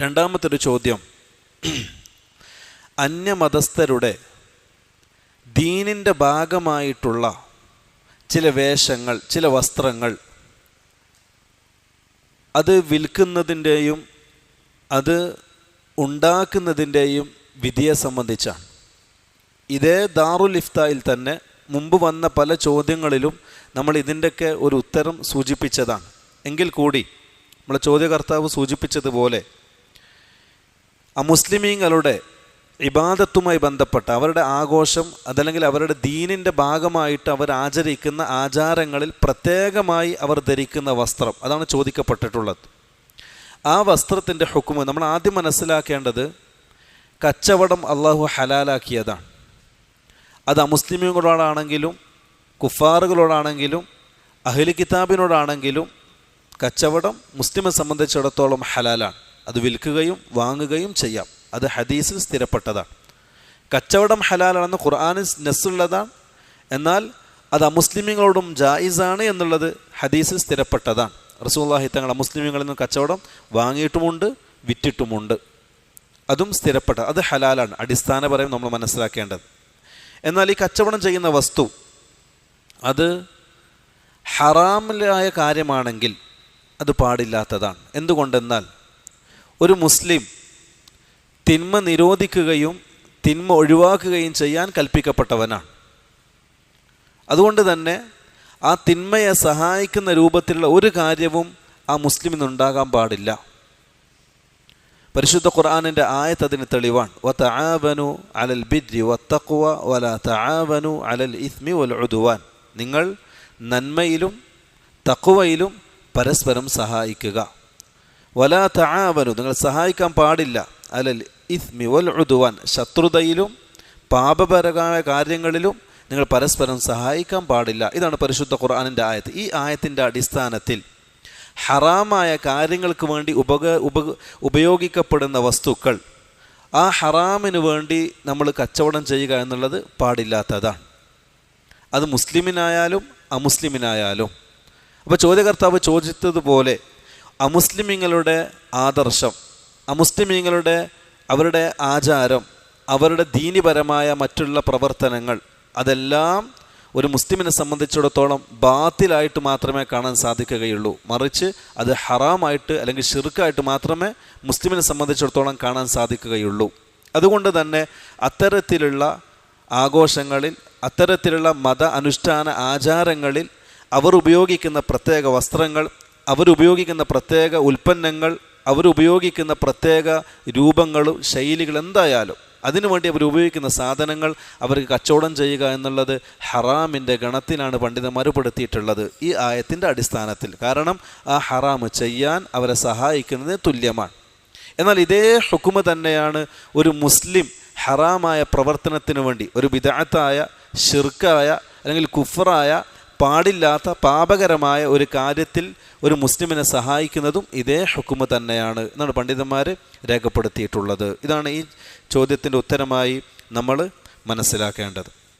രണ്ടാമത്തെ ഒരു ചോദ്യം. അന്യമതസ്ഥരുടെ ദീനിന്റെ ഭാഗമായിട്ടുള്ള ചില വേഷങ്ങൾ ചില വസ്ത്രങ്ങൾ അത് വിൽക്കുന്നതിന്റെയും അത് ഉണ്ടാക്കുന്നതിന്റെയും വിധിയെ സംബന്ധിച്ചാണ്. ഇതേ ദാറുൽ ഇഫ്തായിൽ തന്നെ മുമ്പ് വന്ന പല ചോദ്യങ്ങളിലും നമ്മൾ ഇതിന്റെയൊക്കെ ഒരു ഉത്തരം സൂചിപ്പിച്ചതാണ്. എങ്കിൽ കൂടി നമ്മളെ ചോദ്യകർത്താവ് സൂചിപ്പിച്ചതുപോലെ അമുസ്ലിമീങ്ങളുടെ ഇബാദത്തുമായി ബന്ധപ്പെട്ട അവരുടെ ആഘോഷം അതല്ലെങ്കിൽ അവരുടെ ദീനിന്റെ ഭാഗമായിട്ട് അവർ ആചരിക്കുന്ന ആചാരങ്ങളിൽ പ്രത്യേകമായി അവർ ധരിക്കുന്ന വസ്ത്രം അതാണ് ചോദിക്കപ്പെട്ടിട്ടുള്ളത്. ആ വസ്ത്രത്തിന്റെ ഹുക്കുമ് നമ്മൾ ആദ്യം മനസ്സിലാക്കേണ്ടത് കച്ചവടം അള്ളാഹു ഹലാലാക്കിയതാണ്. അത് അമുസ്ലിമുകളോടാണെങ്കിലും കുഫാറുകളോടാണെങ്കിലും അഹ്ലി കിതാബിനോടാണെങ്കിലും കച്ചവടം മുസ്ലിമെ സംബന്ധിച്ചിടത്തോളം ഹലാലാണ്. അത് വിൽക്കുകയും വാങ്ങുകയും ചെയ്യാം. അത് ഹദീസിൽ സ്ഥിരപ്പെട്ടതാണ്. കച്ചവടം ഹലാലാണെന്ന് ഖുർആാനിൽ നെസ്സുള്ളതാണ് എന്നാൽ അത് അമുസ്ലിമുകളോടും ജായിസാണ് എന്നുള്ളത് ഹദീസിൽ സ്ഥിരപ്പെട്ടതാണ്. റസൂല്ലാഹി തങ്ങൾ അമുസ്ലിമുകളിൽ നിന്ന് കച്ചവടം വാങ്ങിയിട്ടുമുണ്ട് വിറ്റിട്ടുമുണ്ട്. അതും സ്ഥിരപ്പെട്ട അത് ഹലാലാണ്. അടിസ്ഥാനപരം നമ്മൾ മനസ്സിലാക്കേണ്ടത്. എന്നാൽ ഈ കച്ചവടം ചെയ്യുന്ന വസ്തു അത് ഹറാമിലായ കാര്യമാണെങ്കിൽ അത് പാടില്ലാത്തതാണ്. എന്തുകൊണ്ടെന്നാൽ ഒരു മുസ്ലിം തിന്മ നിരോധിക്കുകയും തിന്മ ഒഴിവാക്കുകയും ചെയ്യാൻ കൽപ്പിക്കപ്പെട്ടവനാണ്. അതുകൊണ്ട് തന്നെ ആ തിന്മയെ സഹായിക്കുന്ന രൂപത്തിലുള്ള ഒരു കാര്യവും ആ മുസ്ലിമിനുണ്ടാകാൻ പാടില്ല. പരിശുദ്ധ ഖുർആാനിന്റെ ആയത്ത് അതിന് തെളിവാണ്. വ തആവനു അലൽ ബിദ്രി വത്തഖ്വ വല തആവനു അലൽ ഇസ്മി വൽ ഉദുവാൻ. നിങ്ങൾ നന്മയിലും തക്കുവയിലും പരസ്പരം സഹായിക്കുക. വല തആവനു നിങ്ങൾ സഹായിക്കാൻ പാടില്ല. അലൽ ഇസ്മി വൽ ഉദുവാൻ ശത്രുതയിലും പാപപരമായ കാര്യങ്ങളിലും നിങ്ങൾ പരസ്പരം സഹായിക്കാൻ പാടില്ല. ഇതാണ് പരിശുദ്ധ ഖുർആാനിന്റെ ആയത്ത്. ഈ ആയത്തിന്റെ അടിസ്ഥാനത്തിൽ ഹറാമായ കാര്യങ്ങൾക്ക് വേണ്ടി ഉപക ഉപ ഉപയോഗിക്കപ്പെടുന്ന വസ്തുക്കൾ ആ ഹറാമിന് വേണ്ടി നമ്മൾ കച്ചവടം ചെയ്യുക എന്നുള്ളത് പാടില്ലാത്തതാണ്. അത് മുസ്ലിമിനായാലും അമുസ്ലിമിനായാലും. അപ്പോൾ ചോദ്യകർത്താവ് ചോദിച്ചതുപോലെ അമുസ്ലിമിങ്ങളുടെ ആദർശം അമുസ്ലിമീങ്ങളുടെ അവരുടെ ആചാരം അവരുടെ ദീനിപരമായ മറ്റുള്ള പ്രവർത്തനങ്ങൾ അതെല്ലാം ഒരു മുസ്ലിമിനെ സംബന്ധിച്ചിടത്തോളം ബാത്തിലായിട്ട് മാത്രമേ കാണാൻ സാധിക്കുകയുള്ളൂ. മറിച്ച് അത് ഹറാമായിട്ട് അല്ലെങ്കിൽ ഷിർക്കായിട്ട് മാത്രമേ മുസ്ലിമിനെ സംബന്ധിച്ചിടത്തോളം കാണാൻ സാധിക്കുകയുള്ളൂ. അതുകൊണ്ട് തന്നെ അത്തരത്തിലുള്ള ആഘോഷങ്ങളിൽ അത്തരത്തിലുള്ള മത അനുഷ്ഠാന ആചാരങ്ങളിൽ അവർ ഉപയോഗിക്കുന്ന പ്രത്യേക വസ്ത്രങ്ങൾ അവരുപയോഗിക്കുന്ന പ്രത്യേക ഉൽപ്പന്നങ്ങൾ അവരുപയോഗിക്കുന്ന പ്രത്യേക രൂപങ്ങളും ശൈലികളും എന്തായാലും അതിനുവേണ്ടി അവർ ഉപയോഗിക്കുന്ന സാധനങ്ങൾ അവർക്ക് കച്ചവടം ചെയ്യുക എന്നുള്ളത് ഹറാമിന്റെ ഗണത്തിലാണ് പണ്ഡിതന്മാർ പെടുത്തിയിട്ടുള്ളത് ഈ ആയത്തിന്റെ അടിസ്ഥാനത്തിൽ. കാരണം ആ ഹറാം ചെയ്യാൻ അവരെ സഹായിക്കുന്നതിന് തുല്യമാണ്. എന്നാൽ ഇതേ ഹുക്കുമ തന്നെയാണ് ഒരു മുസ്ലിം ഹറാമായ പ്രവർത്തനത്തിന് വേണ്ടി ഒരു വിദാത്തായ ഷിർക്കായ അല്ലെങ്കിൽ കുഫറായ പാടില്ലാത്ത പാപകരമായ ഒരു കാര്യത്തിൽ ഒരു മുസ്ലിമിനെ സഹായിക്കുന്നതും ഇതേ ഹുക്കുമ തന്നെയാണ് എന്നാണ് പണ്ഡിതന്മാർ രേഖപ്പെടുത്തിയിട്ടുള്ളത്. ഇതാണ് ഈ ചോദ്യത്തിന്റെ ഉത്തരമായി നമ്മൾ മനസ്സിലാക്കേണ്ടത്.